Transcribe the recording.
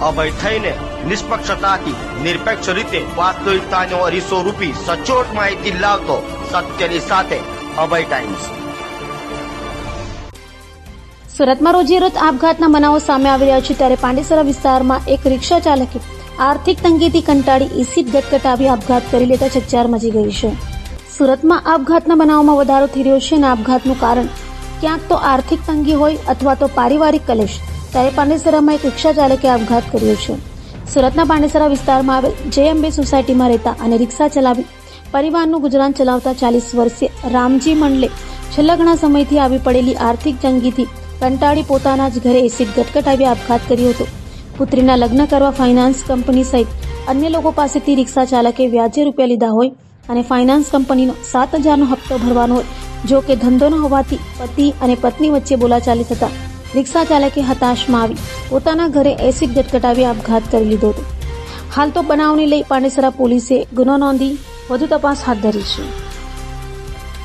અભય થઈને નિષ્પક્ષતાથી નિરપેક્ષ રીતે વાસ્તવિકતાનો અરીસો રૂપી સચોટ માહિતી લાવતો સત્યની સાથે અભય ટાઈમ્સ. સુરતમાં રોજે રોજ આપઘાતના બનાવો સામે આવી રહ્યા છે, ત્યારે પાંડેસરા વિસ્તારમાં એક રિક્ષા ચાલકે આર્થિક તંગીથી કંટાળી એસીડ ગટગટાવી આપઘાત કરી લેતા ચકચાર મચી ગઈ છે. સુરતમાં આપઘાતના બનાવોમાં વધારો થઈ રહ્યો છે અને આપઘાતનું કારણ ક્યાંક તો આર્થિક તંગી હોય અથવા તો પારિવારિક કલેશ. ત્યારે પાંડેસરામાં એક રિક્ષા ચાલકે આપઘાત કર્યો છે. સુરતના પાંડેસરા વિસ્તારમાં આવેલ જેએમબી સોસાયટીમાં રહેતા અને રિક્ષા ચલાવી પરિવારનું ગુજરાન ચલાવતા ચાલીસ વર્ષીય રામજી મંડલે છેલ્લા ઘણા સમયથી આવી પડેલી આર્થિક જંગીથી કંટાળી પોતાના જ ઘરે એસિડ ગટગટાવી આપઘાત કર્યો હતો. પુત્રીના લગ્ન કરવા ફાઇનાન્સ કંપની સહિત અન્ય લોકો પાસેથી રિક્ષા ચાલકે વ્યાજે રૂપિયા લીધા હોય અને ફાઇનાન્સ કંપનીનો સાત હજારનો હપ્તો ભરવાનો હોય, જો કે ધંધો ન હોવાથી પતિ અને પત્ની વચ્ચે બોલાચાલી થતા રિક્ષા ચાલકે હતાશમાં આવી. પોતાના ઘરે એસિડ ગટગટાવી આપઘાત કરી લીધો હતો. હાલ તો બનાવને લઈ પાંડેસરા પોલીસે ગુનો નોંધી વધુ તપાસ હાથ ધરી છે.